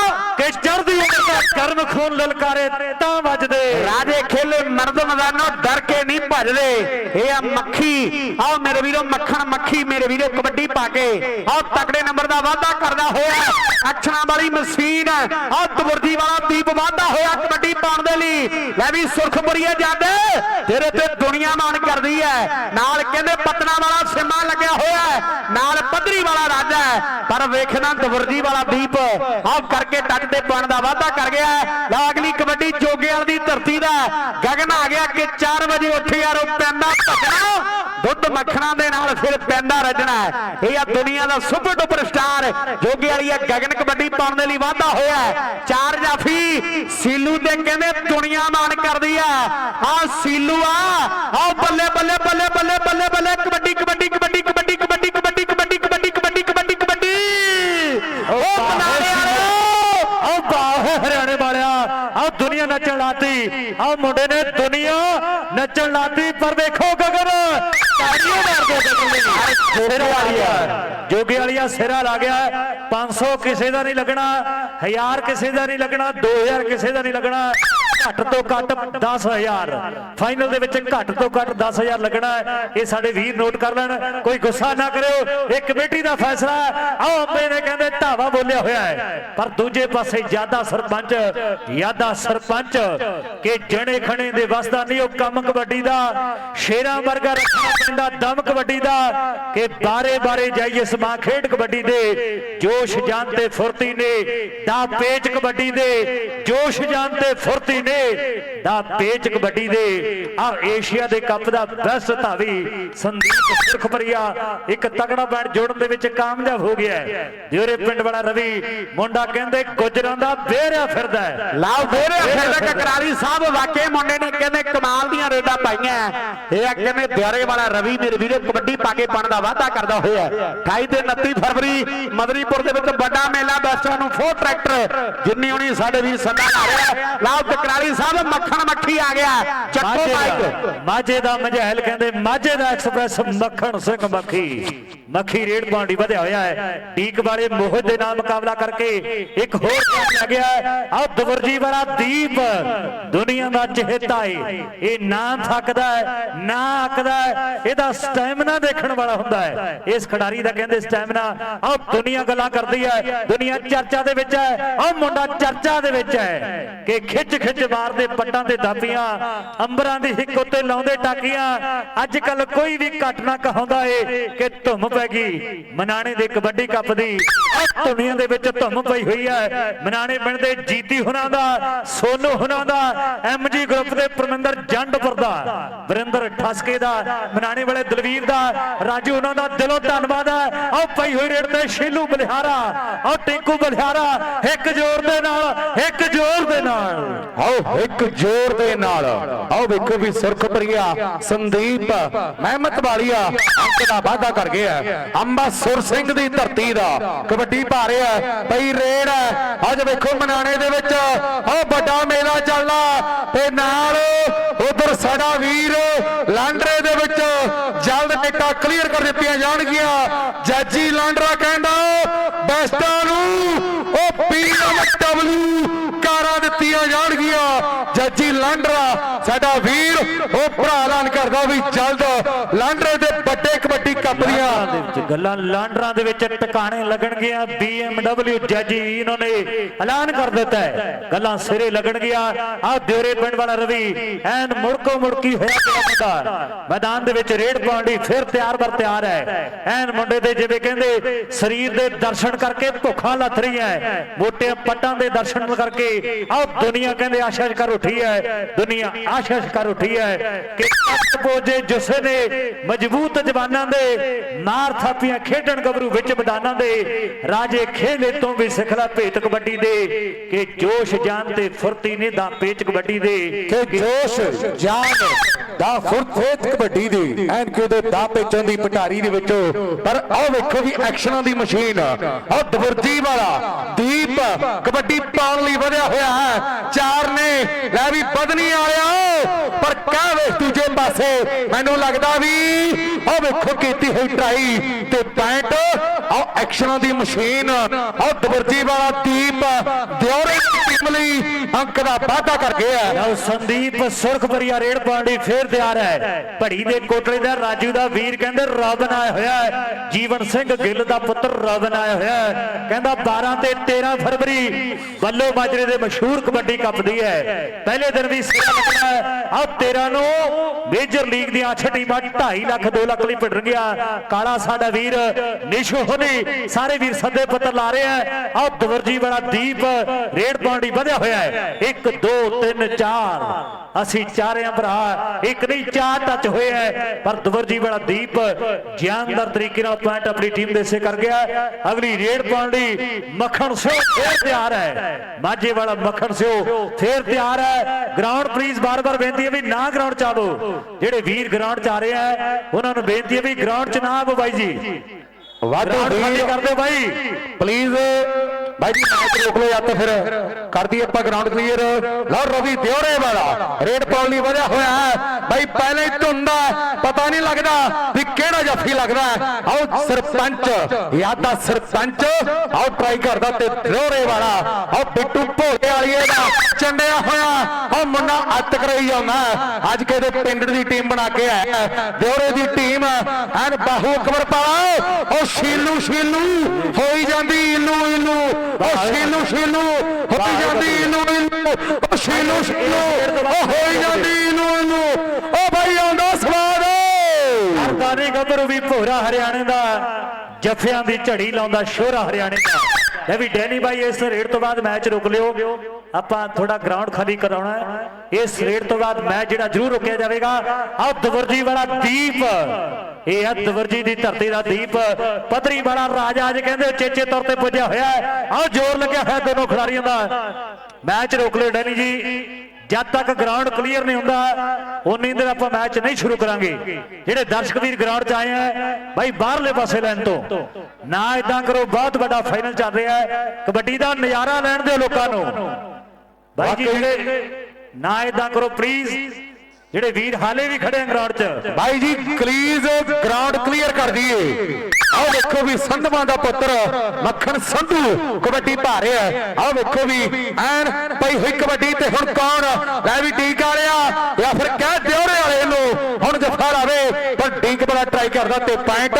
ਕਿ ਚੜ੍ਹਦੀ ਉਮਰ ਦਾ ਕਰਮ ਖੂਨ ਲਲਕਾਰੇ ਤਾਂ ਵੱਜਦੇ। ਰਾਜੇ ਖੇਲੇ ਮਰਦ ਮੈਦਾਨੋਂ ਡਰ ਕੇ ਨਹੀਂ ਭੱਜਦੇ। ਇਹ ਆ ਮੱਖੀ, ਆਓ ਮੇਰੇ ਵੀਰੋ, ਮੱਖਣ ਮੱਖੀ, ਮੇਰੇ ਵੀਰੋ, ਕਬੱਡੀ ਪਾ ਕੇ। ਆਓ ਤਕੜੇ ਨੰਬਰ ਦਾ ਵਾਅਦਾ ਕਰਦਾ ਹੋਇਆ ਅਕਸ਼ਰਾਂ ਵਾਲੀ ਮਸ਼ੀਨ ਆਓ ਤਬਰਜੀ ਵਾਲਾ ਦੀਪ ਵਾਅਦਾ ਹੋਇਆ ਕਬੱਡੀ ਪਾਉਣ ਦੇ ਲਈ। ਲੈ ਵੀ ਸੁਰਖਪੁਰੀਏ ਜਾਂਦੇ। ਤੇਰੇ ਤੇ ਦੁਨੀਆ ਮਾਣ ਕਰਦੀ ਹੈ। ਨਾਲ ਕਹਿੰਦੇ ਪਤਨਾ ਵਾਲਾ ਸਿਮਾ ਲੱਗਿਆ ਹੋਇਆ ਨਾਲ ਪੱਧਰੀ ਵਾਲਾ ਰਾਜਾ ਹੈ। ਪਰ ਵੇਖਣਾ ਤਬਰਜੀ ਵਾਲਾ ਦੀਪ। ਆਓ ਕਰਕੇ ਟੱਚ ਤੇ ਪਾਉਣ ਦਾ ਵਾਅਦਾ ਕਰ ਗਿਆ ਹੈ। ਲਓ ਅਗਲੀ ਕਬੱਡੀ ਜੋਗੇਵਾਲ ਦੀ ਧਰਤੀ ਦਾ ਗਗਨ ਆ ਗਿਆ ਕਿ 4 ਵਜੇ ਉੱਠ ਯਾਰੋ ਪੈਂਦਾ ਭੱਜਣਾ। ਦੁੱਧ ਮੱਖਣਾ ਦੇ ਨਾਲ ਫਿਰ ਪੈਂਦਾ ਰੱਜਣਾ ਇਹ ਆ ਦੁਨੀਆ ਦਾ ਸੁਪਰ ਡੁਪਰ ਸਟਾਰ। ਜੋਗੇ ਵਾਲੀ ਆ ਗਗਨ ਕਬੱਡੀ ਪਾਉਣ ਦੇ ਲਈ ਵਾਧਾ ਹੋਇਆ ਚਾਰ ਜਾਫੀ ਸੀਲੂ ਤੇ ਕਹਿੰਦੇ ਦੁਨੀਆ ਮਾਣ ਕਰਦੀ ਆ ਆ ਸੀਲੂ ਆ। ਆਓ ਬੱਲੇ ਬੱਲੇ ਬੱਲੇ ਬੱਲੇ ਬੱਲੇ ਲਾਤੀ ਨੇ ਦੁਨੀਆ ਨੱਚਣ ਲਾਤੀ, ਪਰ ਦੇਖੋ ਗਗਨ। ਤਾੜੀਆਂ ਮਾਰਦੇ ਗਗਨ ਨੇ ਸਿਰ ਵਾਲੀਆ ਜੋਗੇ ਵਾਲੀਆ ਸਿਰਾ ਲਾ ਗਿਆ। 500 ਕਿਸੇ ਦਾ ਨਹੀਂ ਲੱਗਣਾ 1000 ਕਿਸੇ ਦਾ ਨਹੀਂ ਲੱਗਣਾ 2000 ਕਿਸੇ ਦਾ ਨਹੀਂ ਲੱਗਣਾ। ਘੱਟ ਤੋਂ ਘੱਟ 10000 ਫਾਈਨਲ ਦੇ ਵਿੱਚ ਘੱਟ ਤੋਂ ਘੱਟ 10000 ਲੱਗਣਾ ਹੈ। ਇਹ ਸਾਡੇ ਵੀਰ ਨੋਟ ਕਰ ਲੈਣ। ਕੋਈ ਗੁੱਸਾ ਨਾ ਕਰਿਓ। ਇਹ ਕਮੇਟੀ ਦਾ ਫੈਸਲਾ ਹੈ। ਆਓ ਅੰਬੇ ਨੇ ਕਹਿੰਦੇ ਧਾਵਾ ਬੋਲਿਆ ਹੋਇਆ ਹੈ। ਪਰ ਦੂਜੇ ਪਾਸੇ ਯਾਦਾ ਸਰਪੰਚ ਯਾਦਾ ਸਰਪੰਚ ਕਿ ਜਣੇ ਖਣੇ ਦੇ ਵਸਦਾ ਨਹੀਂ, ਉਹ ਕੰਮ ਕਬੱਡੀ ਦਾ, ਸ਼ੇਰਾਂ ਵਰਗਾ ਰੱਖਣਾ ਪੈਂਦਾ, ਦਮ ਕਬੱਡੀ ਦਾ ਕਿ ਬਾਰੇ ਬਾਰੇ ਜਾਈਏ ਸਮਾ ਖੇਡ ਕਬੱਡੀ ਦੇ। ਜੋਸ਼ ਜਾਨ ਤੇ ਫੁਰਤੀ ਨੇ। ਦਾ ਪੇਚ ਕਬੱਡੀ ਦੇ। ਜੋਸ਼ ਜਾਨ ਤੇ ਫੁਰਤੀ ਨੇ। ਦਾ ਪੇਚ ਕਬੱਡੀ ਦੇ ਆ ਏਸ਼ੀਆ ਦੇ ਕੱਪ ਦਾ ਬੈਸਟ ਧਾਵੀ ਸੰਦੀਪ ਸੁਰਖਪਰੀਆ ਇੱਕ ਤਗੜਾ ਬੈਟ ਜੋੜਨ ਦੇ ਵਿੱਚ ਕਾਮਯਾਬ ਹੋ ਗਿਆ ਦਿਉਰੇ ਪਿੰਡ ਵਾਲਾ ਰਵੀ ਮੁੰਡਾ ਕਹਿੰਦੇ ਗੁਜਰਾਂ ਦਾ ਬੇਰਿਆ ਫਿਰਦਾ ਹੈ। ਲਾਓ ਫੇਰੇ ਫਿਰ ਕਕਰਾਲੀ ਸਾਹਿਬ ਵਾਕੇ ਮੁੰਡੇ ਨੇ ਕਹਿੰਦੇ ਕਮਾਲ ਦੀਆਂ ਰੇਡਾਂ ਪਾਈਆਂ ਇਹ ਆ ਕਹਿੰਦੇ ਦਿਆਰੇ ਵਾਲਾ ਰਵੀ ਮੇਰੇ ਵੀਰੇ ਕਬੱਡੀ ਪਾ ਕੇ ਪਾਣ ਦਾ ਵਾਅਦਾ ਕਰਦਾ ਹੋਇਆ 28 ਤੇ 29 ਫਰਵਰੀ ਮਦਰੀਪੁਰ ਦੇ ਵਿੱਚ ਵੱਡਾ ਮੇਲਾ ਬੈਸਟਾਂ ਨੂੰ ਫੋਰ ਟਰੈਕਟਰ ਜਿੰਨੀ ਹੋਣੀ ਸਾਡੇ ਵੀਰ ਸੰਦਾ ਲਾ ਰਿਹਾ ਲਾਓ ਕਕਰਾਲੀ ਵਾਲੀ ਸਾਹਿਬ ਮੱਖਣ ਮੱਖੀ ਆ ਗਿਆ। ਚੱਕੋ ਮਾਈਕ ਮਾਝੇ ਦਾ ਮਝੈਲ ਕਹਿੰਦੇ ਮਾਝੇ ਦਾ ਐਕਸਪ੍ਰੈਸ ਮੱਖਣ ਸਿੰਘ ਮੱਖੀ। ਮੱਖੀ ਰੇਡ ਪਾਉਂਦੀ ਵਧਿਆ ਹੋਇਆ ਹੈ। ਡੀਕ ਵਾਲੇ ਮੋਹਿਤ ਦੇ ਨਾਲ ਮੁਕਾਬਲਾ ਕਰਕੇ ਇੱਕ ਹੋਰ ਕੰਮ ਲੱਗ ਗਿਆ ਆ ਦਵਰਜੀ ਵਾਲਾ ਦੀਪ ਦੁਨੀਆ ਦਾ ਚਹੇਤਾ ਹੈ ਇਹ ਨਾ ਥੱਕਦਾ ਹੈ, ਨਾ ਅੱਕਦਾ ਹੈ। ਇਹਦਾ ਸਟੈਮਿਨਾ ਦੇਖਣ ਵਾਲਾ ਹੁੰਦਾ ਹੈ। ਇਸ ਖਿਡਾਰੀ ਦਾ ਕਹਿੰਦੇ ਸਟੈਮਿਨਾ ਆ ਦੁਨੀਆ ਗੱਲਾਂ ਕਰਦੀ ਹੈ। ਦੁਨੀਆ ਚਰਚਾ ਦੇ ਵਿੱਚ ਹੈ। ਆ ਮੁੰਡਾ ਚਰਚਾ ਦੇ ਵਿੱਚ ਹੈ ਕਿ ਖਿੱਚ ਖਿੱਚ ਮਾਰਦੇ ਪੱਟਾਂ ਤੇ ਦਾਬੀਆਂ ਅੰਬਰਾਂ ਦੀ ਹਿੱਕ ਉੱਤੇ ਲਾਉਂਦੇ ਟਾਕੀਆਂ। ਅੱਜ ਕੱਲ ਕੋਈ ਵੀ ਘਟ ਨਾ ਕਹਾਉਂਦਾ ਏ ਕਿ ਧੁੰਮ ਪੈ ਮਨਾਣੇ ਦੇ ਕਬੱਡੀ ਕੱਪ ਦੀ ਧੁਨੀਆਂ ਦੇ ਵਿੱਚ ਧੁੰਮ ਪਈ ਹੋਈ ਹੈ। ਮਨਾਣੇ ਪਿੰਡ ਦੇ ਜੀਤੀ ਹੁਣਾਂ ਦਾ, ਸੋਨੂ ਹੁਣਾਂ ਦਾ ਐਮਜੀ ਗਰੁੱਪ ਦੇ ਪਰਮਿੰਦਰ ਜੰਡਪੁਰ ਦਾ, ਵਰਿੰਦਰ ਠਸਕੇ ਦਾ, ਮਨਾਣੇ ਵਾਲੇ ਦਲਵੀਰ ਦਾ, ਰਾਜੂ ਉਹਨਾਂ ਦਾ ਦਿਲੋਂ ਧੰਨਵਾਦ ਹੈ। ਆਓ ਪਈ ਹੋਈ ਰੇਡ ਤੇ ਸ਼ੀਲੂ ਬਲਿਹਾਰਾ ਆਓ ਟਿੰਕੂ ਬਲਿਹਾਰਾ, ਇੱਕ ਜ਼ੋਰ ਦੇ ਨਾਲ, ਇੱਕ ਜ਼ੋਰ ਦੇ ਨਾਲ। ਆਓ, ਇੱਕ ਜ਼ੋਰ ਦੇ ਨਾਲ। ਆਓ ਵੇਖੋ ਵੀ ਸੁਰਖਪੁਰੀਆ ਸੰਦੀਪ, ਮਹਿਮਤ ਵਾਲੀਆ, ਅੰਕ ਦਾ ਵਾਅਦਾ ਕਰ ਗਿਆ। ਅੰਬਾ ਸਿੰਘ ਦੀ ਧਰਤੀ ਦਾ ਕਬੱਡੀ ਪਾ ਰਿਹਾ ਪਈ ਰੇਡ ਹੈ। ਅੱਜ ਵੇਖੋ ਮਨਾਣੇ ਦੇ ਵਿੱਚ, ਆਹ ਵੱਡਾ ਮੇਲਾ ਚੱਲਦਾ ਤੇ ਨਾਲ ਉਧਰ ਸਾਡਾ ਵੀਰ ਲਾਂਡਰੇ ਦੇ ਵਿੱਚ ਜਲਦ ਟਿਕਟਾਂ ਕਲੀਅਰ ਕਰ ਦਿੱਤੀਆਂ ਜਾਣਗੀਆਂ। ਜੱਜੀ ਲਾਂਡਰਾ ਕਹਿੰਦਾ, ਬੈਸਟਾਂ ਨੂੰ ਉਹ BMW ਕਾਰਾਂ ਦਿੱਤੀਆਂ ਜਾਣਗੀਆਂ। ਜੱਜੀ ਲਾਂਡਰਾ ਸਾਡਾ ਵੀਰ ਉਹ ਭਰਾ ਐਲਾਨ ਕਰਦਾ ਵੀ ਜਲਦ ਲਾਂਡਰੇ ਦੇ ਵੱਡੇ ਕਬੱਡੀ ਕੱਪ ਦੀਆਂ। ਗੱਲਾਂ ਲਾਂਡਰਾਂ ਦੇ ਵਿੱਚ ਟਿਕਾਣੇ ਲੱਗਣਗੀਆਂ। BMW ਜੱਜੀ ਇਹਨਾਂ ਨੇ ਐਲਾਨ ਕਰ ਦਿੱਤਾ ਹੈ। ਗੱਲਾਂ ਸਿਰੇ ਲੱਗਣਗੀਆਂ। ਆ ਦਿਉਰੇ ਪਿੰਡ ਵਾਲਾ ਰਵੀ ਐਨ ਮੁੜਕੋ ਮੁੜਕੀ ਹੋਇਆ ਪਿਆ ਮੁੰਡਾ ਮੈਦਾਨ ਦੇ ਵਿੱਚ ਰੇਡ ਲਈ ਫਿਰ ਤਿਆਰ ਬਰ ਤਿਆਰ ਹੈ। ਐਨ ਮੁੰਡੇ ਦੇ ਜਿਵੇਂ ਕਹਿੰਦੇ ਸਰੀਰ ਦੇ ਦਰਸ਼ਨ ਕਰਕੇ ਭੁੱਖਾਂ ਲੱਥ ਰਹੀ ਹੈ। ਮੋਟੇ ਪੱਟਾਂ ਦੇ ਦਰਸ਼ਨ ਕਰਕੇ ਆਹ ਦੁਨੀਆ ਕਹਿੰਦੇ ਆਸ਼ਾ ਕਰ ਉੱਠੀ ਹੈ। ਦੁਨੀਆ ਆਸ਼ਾ ਕਰ ਉੱਠੀ ਹੈ ਕਿ ਤੱਕ ਪੋਜੇ ਜਿਸੇ ਨੇ, ਮਜ਼ਬੂਤ ਜਵਾਨਾਂ ਦੇ ਮਾਰ ਥਾਪੀਆਂ ਖੇਡਣ ਗੱਭਰੂ ਵਿੱਚ ਮੈਦਾਨਾਂ ਦੇ, ਰਾਜੇ ਖੇਲੇ ਤੋਂ ਵੀ ਸਿਖਲਾ ਭੇਤ ਕਬੱਡੀ ਦੇ, ਕਿ ਜੋਸ਼ ਜਾਨ ਤੇ ਫੁਰਤੀ ਨੇ ਦਾ ਪੇਚ ਕਬੱਡੀ ਦੇ, ਕਿ ਜੋਸ਼ ਜਾਨ ਦਾ ਫੁਰਤੇਤ ਕਬੱਡੀ ਦੀ, ਐਨ ਕਿ ਉਹਦੇ ਦਾ ਪੇਚਣ ਦੀ ਪਟਾਰੀ ਦੇ ਵਿੱਚੋਂ। ਪਰ ਆਹ ਵੇਖੋ ਵੀ ਐਕਸ਼ਨਾਂ ਦੀ ਮਸ਼ੀਨ, ਆਹ ਦਵਰਜੀ ਵਾਲਾ ਦੀਪ ਕਬੱਡੀ ਪਾਉਣ ਲਈ ਵਧਿਆ ਹੋਇਆ ਹੈ। ਚਾਰ ਨੇ, ਲੈ ਵੀ ਬਦਨੀ ਵਾਲਿਆ ਪਰ ਕਹਿ ਵੇ ਦੂਜੇ ਪਾਸੇ, ਮੈਨੂੰ ਲੱਗਦਾ ਵੀ ਉਹ ਵੇਖੋ ਕੀਤੀ ਹੋਈ ਟਰਾਈ ਤੇ ਪੈਂਟ ਆਹ ਐਕਸ਼ਨਾਂ ਦੀ ਮਸ਼ੀਨ ਆਹ ਦਵਰਜੀ ਵਾਲਾ ਦੀਪ ਦਿਉਰੇ ਟੀਮ ਲਈ ਅੰਕ ਦਾ ਵਾਅਦਾ ਕਰ ਗਿਆ ਲਓ ਸੰਦੀਪ ਸੁਰਖਪਰੀਆ ਰੇਡ ਪਾਉਣ ਫੇਰ ਤਿਆਰ ਹੈ। ਭੜੀ ਦੇ ਕੋਟਲੇ ਦਾ ਰਾਜੂ ਦਾ ਵੀਰ ਕਹਿੰਦੇ ਰੋਬਨ ਆਇਆ ਹੋਇਆ ਹੈ। ਜੀਵਨ ਸਿੰਘ ਗਿੱਲ ਦਾ ਪੁੱਤਰ ਰੋਬਨ ਆਇਆ ਹੋਇਆ ਹੈ। ਕਹਿੰਦਾ 12 ਤੇ 13 ਫਰਵਰੀ ਬੱਲੋ ਮਾਜਰੇ ਦੇ ਮਸ਼ਹੂਰ ਕਬੱਡੀ ਕੱਪ ਦੀ ਹੈ। ਪਹਿਲੇ ਦਿਨ ਵੀ ਸਿਰਾ ਲੱਗਣਾ ਹੈ। ਆਹ 13 ਨੂੰ ਮੇਜਰ ਲੀਗ ਦੀਆਂ 8 ਟੀਮਾਂ 2.5 ਲੱਖ 2 ਲੱਖ ਲਈ ਭਿੜਨਗੀਆਂ। ਕਾਲਾ ਸਾਡਾ ਵੀਰ, ਨਿਸ਼ੂ ਹੋਣੀ ਸਾਰੇ ਵੀਰ ਸੱਦੇ ਪੱਤਰ ਲਾ ਰਹੇ ਆ। ਆਹ ਦਵਰਜੀ ਵਾਲਾ ਦੀਪ, ਰੇਡ ਪਾਉਣ ਵਧਿਆ ਹੋਇਆ ਹੈ। 1 2 3 4 ਅਸੀਂ ਚਾਰੇ ਭਰਾ, ਇੱਕ ਨਹੀਂ, ਚਾਰ ਟੱਚ ਹੋਏ ਹੈ ਪਰ ਦਵਰਜੀ ਵਾਲਾ ਦੀਪ ਜਾਨਦਾਰ ਤਰੀਕੇ ਨਾਲ ਪੁਆਇੰਟ ਆਪਣੀ ਟੀਮ ਦੇ ਸੇ ਕਰ ਗਿਆ। ਅਗਲੀ ਰੇਡ ਪਾਉਣ ਲਈ ਮੱਖਣ ਸਿਓ ਫੇਰ ਤਿਆਰ ਹੈ। ਮਾਝੇ ਵਾਲਾ ਮੱਖਣ ਸਿਓ ਫੇਰ ਤਿਆਰ ਹੈ। ਗਰਾਊਂਡ ਪਲੀਜ਼ ਬਾਰ-ਬਾਰ ਬੇਨਤੀ ਹੈ ਵੀ ਨਾ ਗਰਾਊਂਡ ਚ ਆਵੋ। ਜਿਹੜੇ ਵੀਰ ਗਰਾਊਂਡ ਚ ਆ ਰਹੇ ਆ, ਉਹਨਾਂ ਨੂੰ ਬੇਨਤੀ ਹੈ ਵੀ ਗਰਾਊਂਡ ਚ ਨਾ ਆਵੋ ਬਾਈ ਜੀ। ਵਾਧੂ ਗਰਾਊਂਡ ਖਾਲੀ ਵੀਰ ਕਰ ਦਿਓ ਬਾਈ। ਪਲੀਜ਼ ਭਾਈ ਜੀ, ਮੈਚ ਰੋਕ ਲਓ ਜਾਂ ਤਾਂ ਫਿਰ। ਕਰਦੀ ਆਪਾਂ ਗਰਾਊਂਡ ਕਲੀਅਰ ਲਓ ਰਵੀ ਦਿਓਰੇ ਵਾਲਾ। ਰੇਡ ਪਾਉਣ ਲਈ ਵਧਿਆ ਹੋਇਆ ਹੈ। ਭਾਈ ਪਹਿਲੇ ਹੀ ਧੁੰਦਾ ਪਤਾ ਨਹੀਂ ਲੱਗਦਾ ਵੀ ਕਿਹੜਾ ਜੱਫੀ ਲੱਗਦਾ ਆਓ ਸਰਪੰਚ, ਯਾਦਾ ਸਰਪੰਚ। ਆਓ ਟਰਾਈ ਕਰਦਾ ਤੇ ਦਿਉਰੇ ਵਾਲਾ। ਆਓ ਬਿੱਟੂ ਭੋਲੇ ਵਾਲੀਏ ਦਾ ਚੰਡਿਆ ਹੋਇਆ। ਆਓ ਮੁੰਡਾ ਅੱਤ ਕਰਾਈ ਜਾਂਦਾ ਅੱਜ ਕਿਹਦੇ ਪਿੰਡ ਦੀ ਟੀਮ ਬਣਾ ਕੇ ਆਇਆ ਹੈ। ਦਿਉਰੇ ਦੀ ਟੀਮ ਐਨ ਬਾਹੂ ਅਕਬਰ ਪਾਲਾ ਉਹ ਸ਼ੀਲੂ ਸ਼ੀਲੂ। ਹੋਈ ਜਾਂਦੀ, ਇਲੂ ਇਲੂ। ਉਹ ਸ਼ੀਲੂ ਸ਼ੀਲੂ ਹੋਈ ਜਾਂਦੀ ਇਲੂ ਇਲੂ ਉਹ ਸ਼ੀਲੂ ਸ਼ੀਲੂ ਉਹ ਹੋਈ ਜਾਂਦੀ ਇਲੂ ਇਲੂ ਉਹ ਭਾਈ ਆਉਂਦਾ ਸਵਾਦ। ਸਰਦਾਰੀ ਗੱਭਰੂ ਵੀ ਭੋਰਾ ਹਰਿਆਣੇ ਦਾ, ਜੱਫਿਆਂ ਦੀ ਝੜੀ ਲਾਉਂਦਾ ਸ਼ੋਰਾ ਹਰਿਆਣੇ ਦਾ। ਲੈ ਵੀ ਡੈਨੀ ਬਾਈ, ਇਸ ਰੇਡ ਤੋਂ ਬਾਅਦ ਮੈਚ ਰੁਕ ਲਿਓ। ਆਪਾਂ ਥੋੜਾ ਗਰਾਊਂਡ ਖਾਲੀ ਕਰਾਉਣਾ ਹੈ। ਇਸ ਰੇਡ ਤੋਂ ਬਾਅਦ ਮੈਚ ਜਿਹੜਾ ਜ਼ਰੂਰ ਰੁਕਿਆ ਜਾਵੇਗਾ। ਆਹ ਦਵਰਜੀ ਵਾਲਾ ਦੀਪ। ਇਹ ਆ ਦਵਰਜੀ ਦੀ ਧਰਤੀ ਦਾ ਦੀਪ। ਪਤਰੀ ਵਾਲਾ ਰਾਜਾ ਅੱਜ ਕਹਿੰਦੇ ਚੇਚੇ ਤੌਰ ਤੇ ਪੁੱਜਿਆ ਹੋਇਆ ਹੈ। ਆਹ ਜ਼ੋਰ ਲੱਗਿਆ ਹੋਇਆ ਦੋਨੋਂ ਖਿਡਾਰੀਆਂ ਦਾ। ਮੈਚ ਰੋਕ ਲਿਓ ਡੈਨੀ ਜੀ। ਜਦ ਤੱਕ ਗਰਾਊਂਡ ਕਲੀਅਰ ਨਹੀਂ ਹੁੰਦਾ ਉਨੀ ਦੇਰ ਆਪਾਂ ਮੈਚ ਨਹੀਂ ਸ਼ੁਰੂ ਕਰਾਂਗੇ। ਜਿਹੜੇ ਦਰਸ਼ਕ ਵੀਰ ਗਰਾਊਂਡ 'ਚ ਆਏ ਆ ਬਾਈ ਬਾਹਰਲੇ ਪਾਸੇ ਲੈਣ ਤੋਂ। ਨਾ ਇਦਾਂ ਕਰੋ ਬਹੁਤ ਵੱਡਾ ਫਾਈਨਲ ਚੱਲ ਰਿਹਾ ਹੈ। ਕਬੱਡੀ ਦਾ ਨਜ਼ਾਰਾ ਲੈਣ ਦਿਓ ਲੋਕਾਂ ਨੂੰ। ਬਾਈ ਜੀ ਜਿਹੜੇ ਨਾ ਇਦਾਂ ਕਰੋ ਪਲੀਜ਼ ਜਿਹੜੇ ਵੀਰ ਹਾਲੇ ਵੀ ਖੜੇ ਆ ਗਰਾਊਂਡ 'ਚ। ਭਾਈ ਜੀ ਕਲੀਜ਼ ਗਰਾਊਂਡ ਕਲੀਅਰ ਕਰ ਦਈਏ। ਆਓ ਵੇਖੋ ਵੀ ਸੰਧਵਾਂ ਦਾ ਪੁੱਤਰ, ਮੱਖਣ ਸੰਧੂ ਕਬੱਡੀ ਪਾ ਰਿਹਾ ਆਓ ਵੇਖੋ ਵੀ ਐਨ ਪਈ ਹੋਈ ਕਬੱਡੀ ਤੇ ਹੁਣ ਕੌਣ? ਲੈ ਵੀ ਡੀਕ ਵਾਲਿਆ, ਜਾਂ ਫਿਰ ਕਹਿ ਦਿਉਰੇ ਵਾਲੇ ਨੂੰ, ਹੁਣ ਜਫਾ ਲਾਵੇ, ਪਰ ਡੀਕ ਬੜਾ ਟਰਾਈ ਕਰਦਾ ਤੇ ਪੁਆਇੰਟ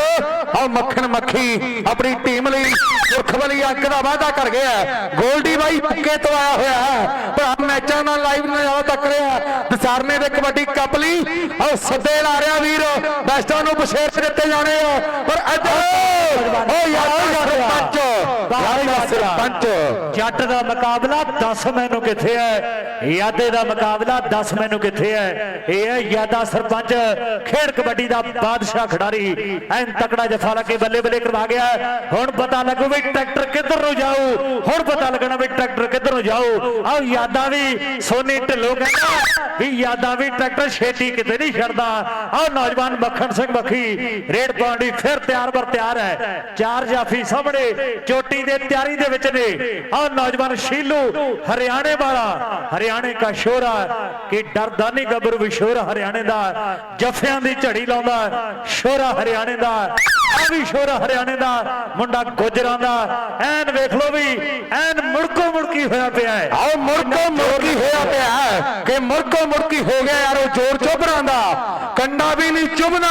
ਆਓ ਮੱਖਣ ਮੱਖੀ ਆਪਣੀ ਟੀਮ ਲਈ ਸੁਰਖਵਲੀ ਅੰਕ ਦਾ ਵਾਅਦਾ ਕਰ ਗਿਆ ਗੋਲਡੀ ਬਾਈ ਪੱਕੇ ਤੋਂ ਆਇਆ ਹੋਇਆ ਹੈ। ਪਰ ਮੈਚਾਂ ਨਾਲ ਲਾਈਵ ਨਜ਼ਾਰਾ ਤੱਕ ਰਿਹਾ ਦਸਾਰਨੇ ਦੇ ਕਬੱਡੀ ਕੱਪ ਲਈ ਆਓ ਸੱਦੇ ਲਾ ਰਿਹਾ ਵੀਰ। ਬੈਸਟਾਂ ਨੂੰ ਬਸ਼ੇਰ ਦਿੱਤੇ ਜਾਣੇ ਆ। ਪਰ ਇੱਧਰ ਓ ਯਾਰ ਸਰਪੰਚ। ਯਾਰ ਸਰਪੰਚ। ਜੱਟ ਦਾ ਮੁਕਾਬਲਾ 10 ਮੈਨੂੰ ਕਿੱਥੇ ਹੈ? ਯਾਦੇ ਦਾ ਮੁਕਾਬਲਾ 10 ਮੈਨੂੰ ਕਿੱਥੇ ਹੈ? ਇਹ ਹੈ ਯਾਦਾ ਸਰਪੰਚ ਖੇਡ ਕਬੱਡੀ ਦਾ ਬਾਦਸ਼ਾਹ ਖਿਡਾਰੀ। ਐਨ ਤਕੜਾ ਜਫਾ ਲਾ ਕੇ ਬੱਲੇ ਬੱਲੇ ਕਰਵਾ ਗਿਆ। ਹੁਣ ਪਤਾ ਲੱਗੂ ਵੀ ਟਰੈਕਟਰ ਕਿੱਧਰ ਨੂੰ ਜਾਊ। ਹੁਣ ਪਤਾ ਲੱਗਣਾ ਵੀ ਟਰੈਕਟਰ ਕਿੱਧਰ ਨੂੰ ਜਾਊ। ਆਹ ਯਾਦਾ ਵੀ ਸੋਨੀ ਢਿੱਲੋਂ ਕਹਿੰਦਾ ਵੀ ਯਾਦਾ ਵੀ ਟਰੈਕਟਰ ਛੇਤੀ ਕਿਤੇ ਨਹੀਂ ਛੱਡਦਾ। ਆਹ ਨੌਜਵਾਨ ਮੱਖਣ ਸਿੰਘ ਮੱਖੀ, ਰੇਡ ਪਾਉਂਦੀ, ਫਿਰ ਤਿਆਰ ਬਰ ਤਿਆਰ ਹੈ। ਚਾਰ ਜਾਫੀ ਸਾਹਮਣੇ, ਚੋਟੀ ਦੇ ਤਿਆਰੀ ਦੇ ਵਿੱਚ ਨੇ। ਆਹ ਨੌਜਵਾਨ ਸ਼ੀਲੂ, ਹਰਿਆਣੇ ਵਾਲਾ। ਹਰਿਆਣੇ ਦਾ ਸ਼ੋਰਾ ਕਿ ਡਰਦਾ ਨਹੀਂ ਗੱਭਰੂ ਵੀ ਸ਼ੋਰਾ ਹਰਿਆਣੇ ਦਾ। ਜਫਿਆਂ ਦੀ ਝੜੀ ਲਾਉਂਦਾ, ਸ਼ੋਰਾ ਹਰਿਆਣੇ ਦਾ। ਆ ਵੀ ਸ਼ੋਰਾ ਹਰਿਆਣੇ ਦਾ ਮੁੰਡਾ ਗੁਜਰਾਂ ਦਾ ਐਨ ਵੇਖ ਲਓ ਵੀ ਐਨ ਮੁੜਕੋ ਮੁੜਕੀ ਹੋਇਆ ਪਿਆ ਹੈ। ਆਓ ਮੁਰਕੋ ਮੁਰਕੀ ਹੋਇਆ ਪਿਆ ਹੈ ਕਿ ਮੁਰਕੋ ਮੁਰਕੀ ਹੋ ਗਿਆ ਯਾਰੋ ਜ਼ੋਰ ਚੋਬਰਾਂ ਦਾ। ਕੰਡਾ ਵੀ ਨਹੀਂ ਚੁਭਣਾ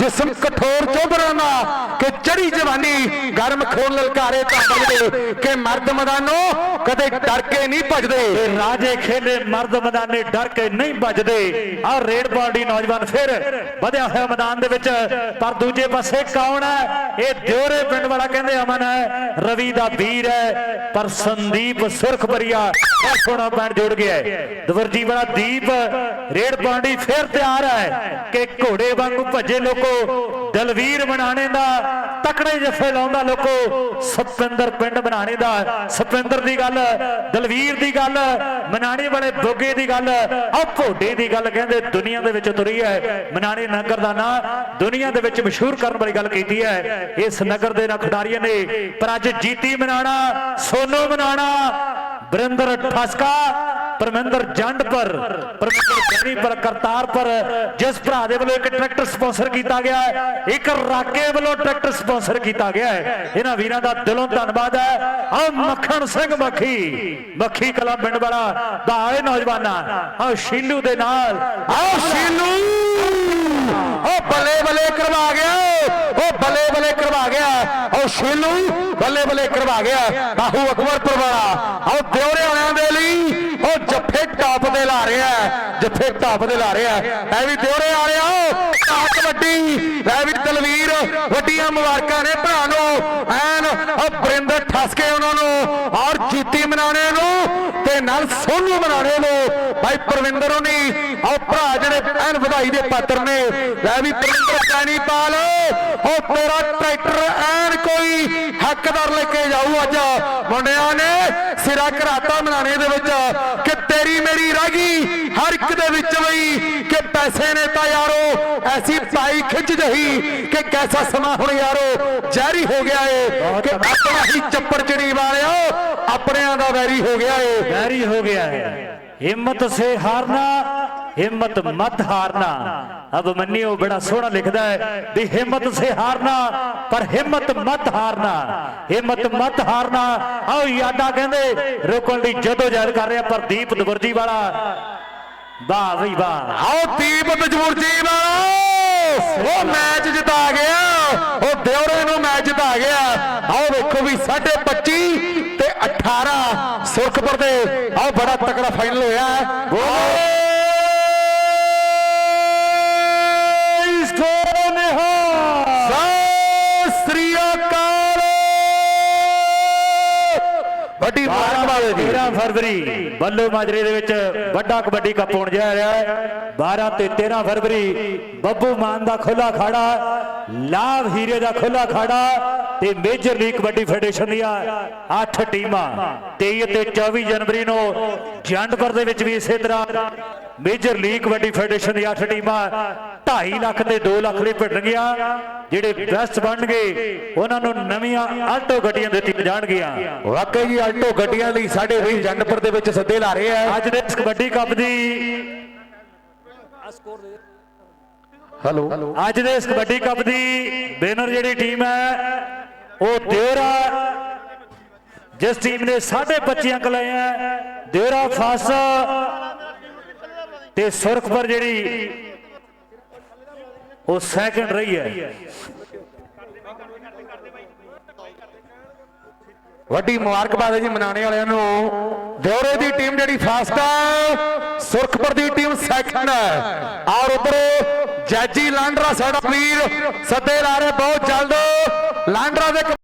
ਜਿਸਮ ਕਠੋਰ ਚੋਬਰਾਂ ਦਾ ਕਿ ਚੜੀ ਜਵਾਨੀ ਗਰਮ ਖੂਨ ਲਲਕਾਰੇ ਤਾਂ ਵੱਜਦੇ ਕਿ ਮਰਦ ਮੈਦਾਨੋ ਕਦੇ ਡਰ ਕੇ ਨਹੀਂ ਭਜਦੇ। ਰਾਜੇ ਖੇਲੇ ਮਰਦ ਮੈਦਾਨੇ ਡਰ ਕੇ ਨਹੀਂ ਵੱਜਦੇ ਆ ਰੇਡ ਬਾਡੀ ਨੌਜਵਾਨ ਫਿਰ ਵਧਿਆ ਹੋਇਆ ਮੈਦਾਨ ਦੇ ਵਿੱਚ। ਪਰ ਦੂਜੇ ਪਾਸੇ ਕੌਣ ਹੈ? ਇਹ ਦਿਉਰੇ ਪਿੰਡ ਵਾਲਾ ਕਹਿੰਦੇ ਅਮਨ ਹੈ। ਰਵੀ ਦਾ ਵੀਰ ਹੈ। ਪਰ ਸੰਦੀਪ ਸੁਰਖਪਰੀਆ ਇਹ ਪੈਣ ਜੋੜ ਗਿਆ ਹੈ। ਦਵਰਜੀ ਵਾਲਾ ਦੀਪ ਰੇਡ ਬਾਡੀ ਫਿਰ ਤਿਆਰ ਹੈ ਕਿ ਘੋੜੇ ਵਾਂਗੂ ਭੱਜੇ ਲੋਕੋ ਦਲਵੀਰ ਬਣਾਣੇ ਦਾ, ਤਕੜੇ ਜੱਫੇ ਲਾਉਂਦਾ ਲੋਕੋ ਸਪਿੰਦਰ ਪਿੰਡ ਬਣਾਣੇ ਦਾ। ਸਪਿੰਦਰ ਦੀ ਗੱਲ, ਦਲਵੀਰ ਦੀ ਗੱਲ, ਮਨਾਣੀ ਵਾਲੇ ਬੋਗੇ ਦੀ ਗੱਲ ਆ ਘੋੜੇ ਦੀ ਗੱਲ ਕਹਿੰਦੇ ਦੁਨੀਆ ਦੇ ਵਿੱਚ ਤੁਰੀ ਹੈ। ਮਨਾਣੀ ਨਗਰ ਦਾ ਨਾਂ ਦੁਨੀਆ ਦੇ ਵਿੱਚ ਮਸ਼ਹੂਰ ਕਰਨ ਵਾਲੀ ਗੱਲ ਕੀਤੀ ਹੈ। ਇਸ ਨਗਰ ਦੇ ਨਾਲ ਖਿਡਾਰੀਆਂ ਨੇ ਪਰ ਅੱਜ ਜੀਤੀ ਮਨਾਣਾ, ਸੋਨੋ ਮਨਾਣਾ ਬਰਿੰਦਰ ਠਸਕਾ ਪਰਮਿੰਦਰ ਜੰਡਪਰ ਪਰਮਿੰਦਰ ਜੈਨੀਪਰ ਕਰਤਾਰਪੁਰ ਜਿਸ ਭਰਾ ਦੇ ਵੱਲੋਂ ਇੱਕ ਟਰੈਕਟਰ ਸਪਾਂਸਰ ਕੀਤਾ ਗਿਆ ਹੈ, ਇੱਕ ਰਾਕੇ ਵੱਲੋਂ ਟਰੈਕਟਰ ਸਪਾਂਸਰ ਕੀਤਾ ਗਿਆ ਹੈ। ਇਹਨਾਂ ਵੀਰਾਂ ਦਾ ਦਿਲੋਂ ਧੰਨਵਾਦ ਹੈ। ਆ ਮੱਖਣ ਸਿੰਘ ਮੱਖੀ ਮੱਖੀ ਕਲਾ ਪਿੰਡ ਵਾਲਾ ਬਾਏ ਨੌਜਵਾਨਾਂ ਆ ਸ਼ੀਲੂ ਦੇ ਨਾਲ ਆਓ ਸ਼ੀਲੂ! ਉਹ ਬੱਲੇ ਬੱਲੇ ਕਰਵਾ ਗਿਆ, ਉਹ ਬੱਲੇ ਬੱਲੇ ਕਰਵਾ ਗਿਆ, ਉਹ ਸ਼ੀਲੂ ਬੱਲੇ ਬੱਲੇ ਕਰਵਾ ਗਿਆ। ਬਾਹੂ ਅਕਬਰਪੁਰ ਵਾਲਾ ਆਓ ਦਿਉਰੇ ਵਾਲਿਆਂ ਦੇ ਲਈ, ਉਹ ਜੱਫੇ ਟਾਪ ਦੇ ਲਾ ਰਿਹਾ ਹੈ, ਜੱਫੇ ਟਾਪ ਦੇ ਲਾ ਰਿਹਾ ਹੈ। ਐ ਵੀ ਦਿਉਰੇ ਵਾਲਿਓ ਟਾਪ ਵੱਡੀ ਐ ਵੀ ਤਲਵੀਰ ਵੱਡੀਆਂ ਮੁਬਾਰਕਾਂ ਨੇ ਭਰਾ ਨੂੰ ਐਨ ਉਹ ਬਰਿੰਦਰ ਠਸਕੇ ਉਹਨਾਂ ਨੂੰ ਔਰ ਜੀਤੀ ਮਨਾਣੇ ਨੂੰ ਤੇ ਨਾਲ ਸੋਨੂ ਮਨਾਣੇ ਨੂੰ ਭਾਈ ਪ੍ਰਵਿੰਦਰ ਹੋਣੀ ਉਹ ਭਰਾ ਜਿਹੜੇ ਐਨ ਵਧਾਈ ਦੇ ਪਾਤਰ ਨੇ, ਲੈ ਵੀ ਪ੍ਰਵਿੰਦਰ ਕੈਨੀਪਾਲ ਉਹ ਤੇਰਾ ਟਰੈਕਟਰ ਐਨ ਕੋਈ ਹੱਕਦਾਰ ਲੈ ਕੇ ਜਾਊ ਅੱਜ। ਮੁੰਡਿਆਂ ਨੇ ਸਿਰਾ ਘਰਾਤਾ ਮਨਾਣੇ ਦੇ ਵਿੱਚ ਕਿ ਤੇਰੀ ਮੇਰੀ ਰਹਿ ਗਈ ਹਰ ਇੱਕ ਦੇ ਵਿੱਚ ਬਈ, ਕਿ ਪੈਸੇ ਨੇ ਤਾਂ ਯਾਰੋ, ਐਸੀ ਪਾਈ ਖਿੱਚ ਜਹੀ ਕਿ ਕੈਸਾ ਸਮਾਂ ਹੁਣ ਯਾਰੋ, ਜ਼ਹਿਰੀ ਹੋ ਗਿਆ ਏ, ਕਿ ਆਪਣਾ ਹੀ ਚੱਪੜ ਚੜੀ ਵਾਲਿਓ ਆਪਣਿਆਂ ਦਾ ਵੈਰੀ ਹੋ ਗਿਆ ਏ। ਵੈਰੀ ਹੋ ਗਿਆ ਹੈ ਹਿੰਮਤ ਸੇ ਹਾਰਨਾ, ਹਿੰਮਤ ਮਤ ਹਾਰਨਾ। ਅਬ ਮੰਨਿਓ, ਬੜਾ ਸੋਹਣਾ ਲਿਖਦਾ ਹੈ ਵੀ ਹਿੰਮਤ ਸੇ ਹਾਰਨਾ, ਪਰ ਹਿੰਮਤ ਮਤ ਹਾਰਨਾ। ਹਿੰਮਤ ਮਤ ਹਾਰਨਾ, ਆਓ ਯਾਦਾ ਕਹਿੰਦੇ, ਰੋਕਣ ਦੀ ਜਦੋਂ ਜਦ ਕਰ ਰਿਹਾ ਪਰ ਪ੍ਰਦੀਪ ਦਵਰਜੀ ਵਾਲਾ। ਵਾਹ ਵਾਹ। ਆਓ ਦੀਪ ਦਵਰਜੀ ਵਾਲਾ। ਉਹ ਮੈਚ ਜਿਤਾ ਗਿਆ। ਉਹ ਦਿਉਰੇ ਨੂੰ ਮੈਚ ਜਿਤਾ ਗਿਆ। ਆਓ ਵੇਖੋ ਵੀ 25 ਤੇ 18 ਸੁਰਖਪੁਰ ਦੇ। ਆਓ ਬੜਾ ਤਕੜਾ ਫਾਈਨਲ ਹੋਇਆ ਹੈ। ਇਸ ਤੋਂ ਨਿਹਾਲ। ਸਤਿ ਸ੍ਰੀ ਅਕਾਲ। ਵੱਡੀ ਮਾਰਨ ਵਾਲੇ ਦੀ 13 ਫਰਵਰੀ ਬੱਲੂ ਮਾਜਰੇ ਦੇ ਵਿੱਚ ਵੱਡਾ ਕਬੱਡੀ ਕੱਪ ਹੋਣ ਜਾ ਰਿਹਾ ਹੈ। 12 ਤੇ 13 ਫਰਵਰੀ ਬੱਬੂ ਮਾਨ ਦਾ ਖੁੱਲਾ ਖਾੜਾ ਲਾਭ ਹੀਰੇ ਦਾ ਖੁੱਲਾ ਖਾੜਾ ਤੇ ਮੇਜਰ ਲੀਗ ਕਬੱਡੀ ਫੈਡਰੇਸ਼ਨ ਦੀਆਂ 8 ਟੀਮਾਂ। 23 ਤੇ 24 ਜਨਵਰੀ ਨੂੰ ਜੰਡਪੁਰ ਦੇ ਵਿੱਚ ਵੀ ਇਸੇ ਤਰ੍ਹਾਂ ਮੇਜਰ ਲੀਗ ਕਬੱਡੀ ਫੈਡਰੇਸ਼ਨ ਦੀਆਂ 8 ਟੀਮਾਂ 2.5 ਲੱਖ ਤੇ 2 ਲੱਖ ਲਈ ਭਿੜਨਗੀਆਂ ਜਿਹੜੇ ਬੈਸਟ ਬਣਨਗੇ ਉਹਨਾਂ ਨੂੰ ਨਵੀਆਂ ਆਲਟੋ ਗੱਡੀਆਂ ਦਿੱਤੀਆਂ ਜਾਣਗੀਆਂ। ਵਾਕਈ ਜੀ ਆਲਟੋ ਗੱਡੀਆਂ ਲਈ ਸਾਡੇ ਵੀਰ ਜੰਡਪੁਰ ਦੇ ਵਿੱਚ ਸੱਦੇ ਲਾ ਰਹੇ ਆ। ਅੱਜ ਦੇ ਇਸ ਕਬੱਡੀ ਕੱਪ ਦੀ ਹੈਲੋ। ਅੱਜ ਦੇ ਇਸ ਕਬੱਡੀ ਕੱਪ ਦੀ ਵਿਨਰ ਜਿਹੜੀ ਟੀਮ ਹੈ ਉਹ ਦਿਉਰਾ ਜਿਸ ਟੀਮ ਨੇ 25 ਅੰਕ ਲਏ ਹੈ ਦਿਉਰਾ ਫਾਸ ਤੇ ਸੁਰਖਪੁਰ ਜਿਹੜੀ ਉਹ ਸੈਕੰਡ ਰਹੀ ਹੈ। ਵੱਡੀ ਮੁਬਾਰਕਬਾਦ ਹੈ ਜੀ ਮਨਾਣੇ ਵਾਲਿਆਂ ਨੂੰ। ਦਿਉਰੇ ਦੀ ਟੀਮ ਜਿਹੜੀ ਫਾਸਟ ਹੈ ਸੁਰਖਪੁਰ ਦੀ ਟੀਮ ਸੈਕੰਡ ਹੈ। ਔਰ ਉਧਰ ਜੈਜੀ ਲਾਂਡਰਾ ਸਾਡਾ ਵੀਰ, ਸੱਦੇ ਲਾ ਰਹੇ, ਬਹੁਤ ਜਲਦ ਲਾਂਡਰਾ ਦੇ